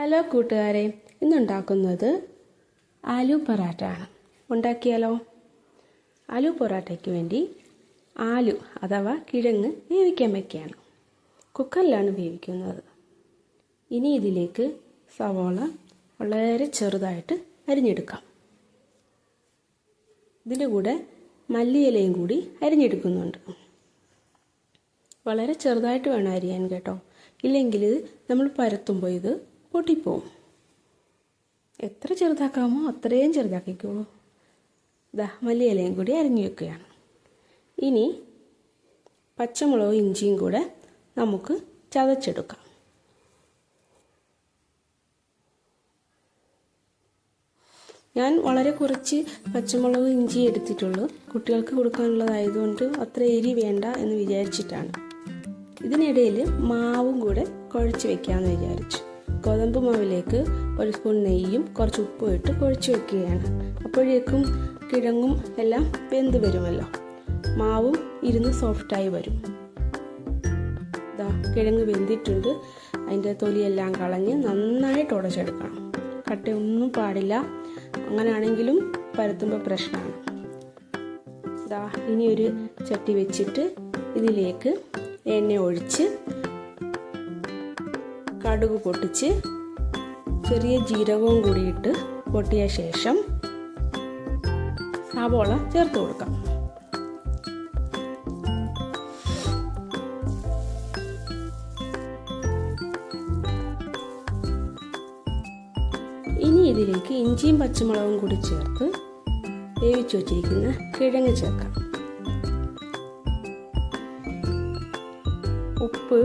Hello കൂട്ടുകാരെ ഇന്നുണ്ടാക്കുന്നത് ആലു പൊറാട്ട ആണ് ഉണ്ടാക്കിയാലോ? ആലു പൊറാട്ടയ്ക്ക് വേണ്ടി ആലു അഥവാ കിഴങ്ങ് വേവിക്കാൻ വയ്ക്കുകയാണ് കുക്കറിലാണ് വേവിക്കുന്നത്. ഇനി ഇതിലേക്ക് സവോള വളരെ ചെറുതായിട്ട് അരിഞ്ഞെടുക്കാം. ഇതിന്റെ കൂടെ മല്ലിയിലയും കൂടി അരിഞ്ഞെടുക്കുന്നുണ്ട്. വളരെ ചെറുതായിട്ട് വേണം അരിയാൻ കേട്ടോ. ഇല്ലെങ്കിൽ നമ്മൾ പരത്തുമ്പോൾ ഇത് പൊട്ടിപ്പോവും എത്ര ചെറുതാക്കാമോ അത്രയും ചെറുതാക്കിക്കോളൂ. ദാ മല്ലിയിലയും കൂടി അരിഞ്ഞു വെക്കുകയാണ്. ഇനി പച്ചമുളകും ഇഞ്ചിയും കൂടെ നമുക്ക് ചതച്ചെടുക്കാം. ഞാൻ വളരെ കുറച്ച് പച്ചമുളക് ഇഞ്ചി എടുത്തിട്ടുള്ളൂ. കുട്ടികൾക്ക് കൊടുക്കാനുള്ളതായതുകൊണ്ട് അത്ര എരി വേണ്ട എന്ന് വിചാരിച്ചിട്ടാണ്. ഇതിനിടയിൽ മാവും കൂടെ കുഴച്ച് വെക്കാമെന്ന് വിചാരിച്ചു. ഗോതമ്പ് മാവിലേക്ക് ഒരു സ്പൂൺ നെയ്യും കുറച്ച് ഉപ്പും ഇട്ട് കുഴച്ച് വെക്കുകയാണ്. അപ്പോഴേക്കും കിഴങ്ങും എല്ലാം വെന്ത് വരുമല്ലോ. മാവും ഇരുന്ന് സോഫ്റ്റായി വരും. ഇതാ കിഴങ്ങ് വെന്തിട്ടുണ്ട്. അതിന്റെ തൊലിയെല്ലാം കളഞ്ഞ് നന്നായിട്ട് ഉടച്ചെടുക്കണം. കട്ടയൊന്നും പാടില്ല. അങ്ങനെയാണെങ്കിലും പരത്തുമ്പോൾ പ്രശ്നമാണ്. ഇതാ ഇനി ഒരു ചട്ടി വെച്ചിട്ട് ഇതിലേക്ക് എണ്ണ ഒഴിച്ച് കടുക് പൊട്ടിച്ച് ചെറിയ ജീരകവും കൂടിയിട്ട് പൊട്ടിയ ശേഷം സവോള ചേർത്ത് കൊടുക്കാം. ഇനി ഇതിലേക്ക് ഇഞ്ചിയും പച്ചമുളകും കൂടി ചേർത്ത് വേവിച്ചു വച്ചിരിക്കുന്ന കിഴങ്ങ് ചേർക്കാം. ഉപ്പ്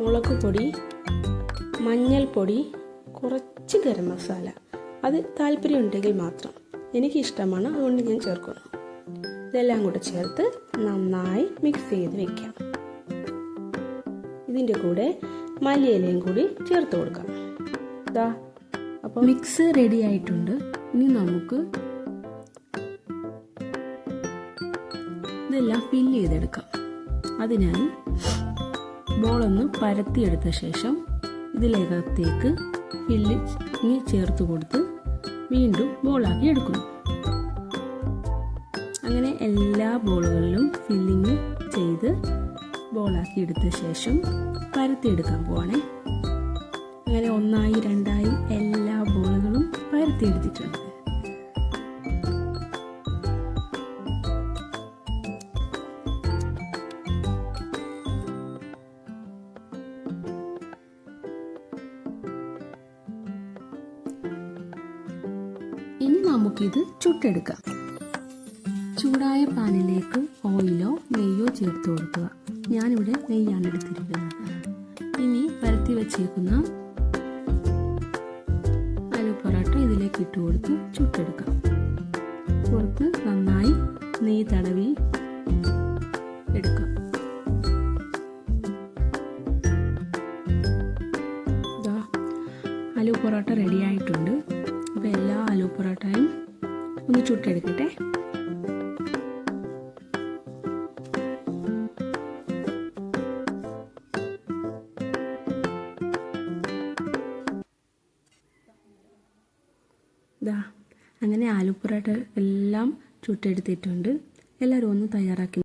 മുളക് പൊടി മഞ്ഞൾപ്പൊടി കുറച്ച് ഗരം മസാല. അത് താല്പര്യമുണ്ടെങ്കിൽ മാത്രം എനിക്കിഷ്ടമാണ് അതുകൊണ്ട് ഞാൻ ചേർക്കുന്നു. ഇതെല്ലാം കൂടെ ചേർത്ത് നന്നായി മിക്സ് ചെയ്ത് വെക്കാം. ഇതിന്റെ കൂടെ മല്ലിയിലയും കൂടി ചേർത്ത് കൊടുക്കാം. ഇതാ അപ്പോൾ മിക്സ് റെഡി ആയിട്ടുണ്ട്. ഇനി നമുക്ക് ഇതെല്ലാം ഫില്ല് ചെയ്തെടുക്കാം. അതിനായി ബോളൊന്ന് പരത്തിയെടുത്ത ശേഷം ഇതിലേക്കത്തേക്ക് ഫില്ല് ഇനി ചേർത്ത് കൊടുത്ത് വീണ്ടും ബോളാക്കി എടുക്കുന്നു. അങ്ങനെ എല്ലാ ബോളുകളിലും ഫില്ലിങ് ചെയ്ത് ബോളാക്കി എടുത്ത ശേഷം പരത്തിയെടുക്കാൻ പോവാണേ. അങ്ങനെ ഒന്നായി രണ്ടായി എല്ലാ ബോളുകളും പരത്തിയെടുത്തിട്ടുണ്ട് നമുക്കിത് ചുട്ടെടുക്കാം. ചൂടായ പാനിലേക്ക് ഓയിലോ നെയ്യോ ചേർത്ത് കൊടുക്കുക. ഞാനിവിടെ നെയ്യാണ് എടുത്തിരിക്കുന്നത്. ഇനി പരത്തി വച്ചേക്കുന്ന അലു പൊറോട്ട ഇതിലേക്ക് ഇട്ട് കൊടുത്ത് ചുട്ടെടുക്കാം. പുറത്ത് നന്നായി നെയ്യ് തടവി എടുക്കാം. അലു പൊറോട്ട റെഡി ആയിട്ടുണ്ട്. അപ്പോൾ എല്ലാ ആലു പൊറോട്ടയും ഒന്ന് ചുട്ടെടുക്കട്ടെ. അങ്ങനെ ആലു പൊറോട്ട എല്ലാം ചുട്ടെടുത്തിട്ടുണ്ട്. എല്ലാവരും ഒന്ന് തയ്യാറാക്കി